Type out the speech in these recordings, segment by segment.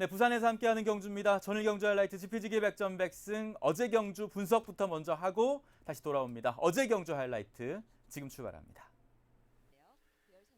네, 부산에서 함께하는 경주입니다. 전일 경주 하이라이트 지피지기 백전 백승 어제 경주 분석부터 먼저 하고 다시 돌아옵니다. 어제 경주 하이라이트 지금 출발합니다.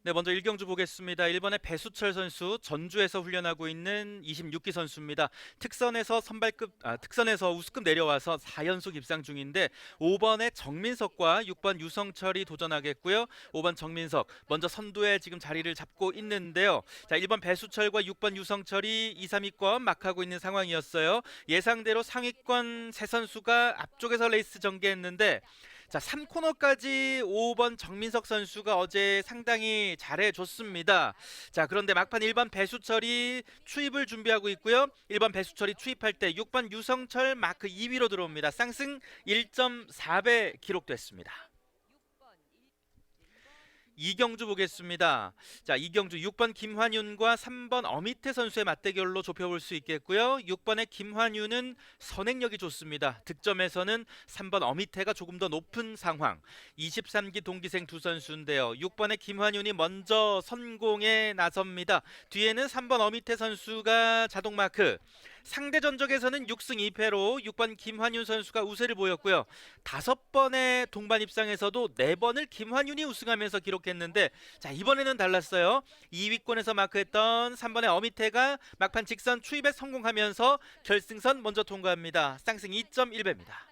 네, 먼저 1경주 보겠습니다. 1번의 배수철 선수 전주에서 훈련하고 있는 26기 선수입니다. 특선에서 선발급 아, 특선에서 우수급 내려와서 4연속 입상 중인데 5번의 정민석과 6번 유성철이 도전하겠고요. 5번 정민석 먼저 선두에 지금 자리를 잡고 있는데요. 자, 1번 배수철과 6번 유성철이 2, 3위권 막하고 있는 상황이었어요. 예상대로 상위권 세 선수가 앞쪽에서 레이스 전개했는데 자, 3코너까지 5번 정민석 선수가 어제 상당히 잘해줬습니다. 자, 그런데 막판 1번 배수철이 추입을 준비하고 있고요. 1번 배수철이 추입할 때 6번 유성철 마크 2위로 들어옵니다. 쌍승 1.4배 기록됐습니다. 이경주 보겠습니다. 자, 이경주 6번 김환윤과 3번 어미태 선수의 맞대결로 좁혀볼 수 있겠고요. 6번의 김환윤은 선행력이 좋습니다. 득점에서는 3번 어미태가 조금 더 높은 상황. 23기 동기생 두 선수인데요. 6번의 김환윤이 먼저 선공에 나섭니다. 뒤에는 3번 어미태 선수가 자동 마크. 상대 전적에서는 6승 2패로 6번 김환윤 선수가 우세를 보였고요. 다섯 번의 동반 입상에서도 네 번을 김환윤이 우승하면서 기록했는데 자 이번에는 달랐어요. 2위권에서 마크했던 3번의 어미태가 막판 직선 추입에 성공하면서 결승선 먼저 통과합니다. 쌍승 2.1배입니다.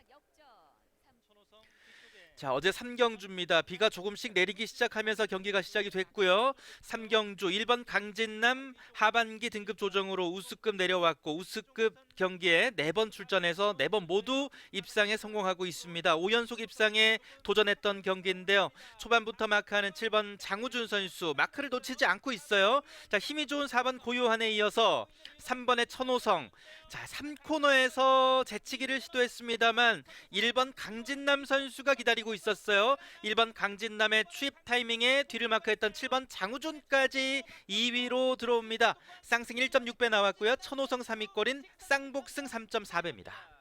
자 어제 3경주입니다. 비가 조금씩 내리기 시작하면서 경기가 시작이 됐고요. 3경주 1번 강진남 하반기 등급 조정으로 우수급 내려왔고 우수급 경기에 4번 출전해서 4번 모두 입상에 성공하고 있습니다. 5연속 입상에 도전했던 경기인데요. 초반부터 마크하는 7번 장우준 선수 마크를 놓치지 않고 있어요. 자 힘이 좋은 4번 고요한에 이어서 3번의 천호성 자 3코너에서 재치기를 시도했습니다만 1번 강진남 선수가 기다리고 있었어요. 1번 강진남의 추입 타이밍에 뒤를 마크했던 7번 장우준까지 2위로 들어옵니다. 쌍승 1.6배 나왔고요. 천호성 3위꼴인 쌍복승 3.4배입니다.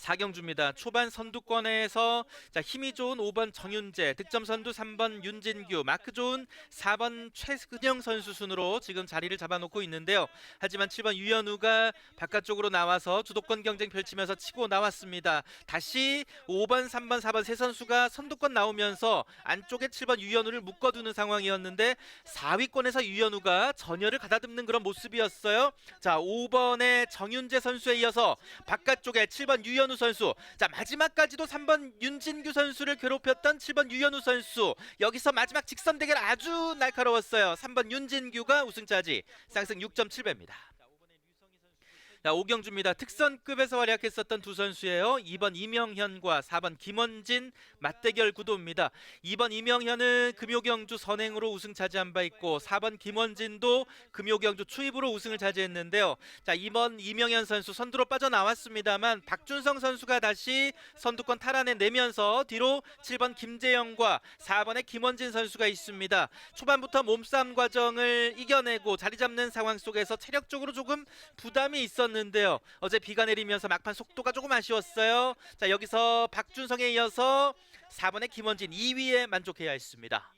4경주입니다. 초반 선두권에서 자, 힘이 좋은 5번 정윤재, 득점 선두 3번 윤진규, 마크 좋은 4번 최근영 선수 순으로 지금 자리를 잡아놓고 있는데요. 하지만 7번 유현우가 바깥쪽으로 나와서 주도권 경쟁 펼치면서 치고 나왔습니다. 다시 5번, 3번, 4번 세 선수가 선두권 나오면서 안쪽에 7번 유현우를 묶어두는 상황이었는데 4위권에서 유현우가 전열을 가다듬는 그런 모습이었어요. 자, 5번의 정윤재 선수에 이어서 바깥쪽에 7번 유현우 선수. 자, 마지막까지도 3번 윤진규 선수를 괴롭혔던 7번 유현우 선수. 여기서 마지막 직선 대결 아주 날카로웠어요. 3번 윤진규가 우승차지. 쌍승 6.7배입니다. 자, 오경주입니다. 특선급에서 활약했었던 두 선수예요. 2번 이명현과 4번 김원진 맞대결 구도입니다. 2번 이명현은 금요경주 선행으로 우승 차지한 바 있고 4번 김원진도 금요경주 추입으로 우승을 차지했는데요. 자, 2번 이명현 선수 선두로 빠져나왔습니다만 박준성 선수가 다시 선두권 탈환해 내면서 뒤로 7번 김재영과 4번의 김원진 선수가 있습니다. 초반부터 몸싸움 과정을 이겨내고 자리 잡는 상황 속에서 체력적으로 조금 부담이 있었는데 요. 어제 비가 내리면서 막판 속도가 조금 아쉬웠어요. 자, 여기서 박준성에 이어서 4번의 김원진 2위에 만족해야 했습니다.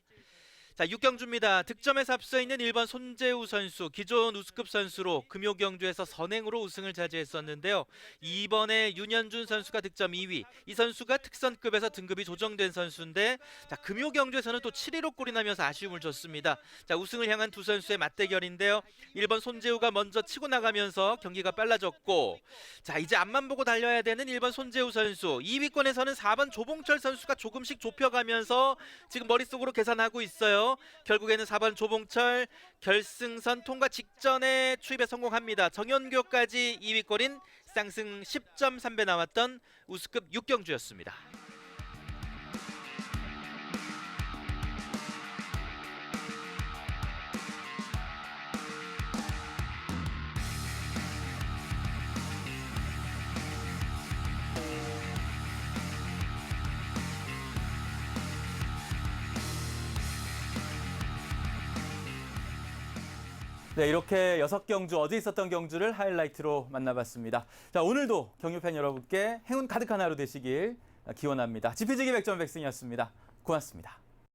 자, 6경주입니다. 득점에서 앞서 있는 1번 손재우 선수, 기존 우수급 선수로 금요 경주에서 선행으로 우승을 차지했었는데요. 2번에 윤현준 선수가 득점 2위. 이 선수가 특선급에서 등급이 조정된 선수인데 자, 금요 경주에서는 또 7위로 골이 나면서 아쉬움을 줬습니다. 자, 우승을 향한 두 선수의 맞대결인데요. 1번 손재우가 먼저 치고 나가면서 경기가 빨라졌고 자, 이제 앞만 보고 달려야 되는 1번 손재우 선수. 2위권에서는 4번 조봉철 선수가 조금씩 좁혀가면서 지금 머릿속으로 계산하고 있어요. 결국에는 4번 조봉철 결승선 통과 직전에 추입에 성공합니다. 정현교까지 2위꼴인 쌍승 10.3배 나왔던 우수급 6경주였습니다. 네, 이렇게 여섯 경주 어제 있었던 경주를 하이라이트로 만나봤습니다. 자, 오늘도 경유팬 여러분께 행운 가득한 하루 되시길 기원합니다. 지피지기 백전 백승이었습니다. 고맙습니다.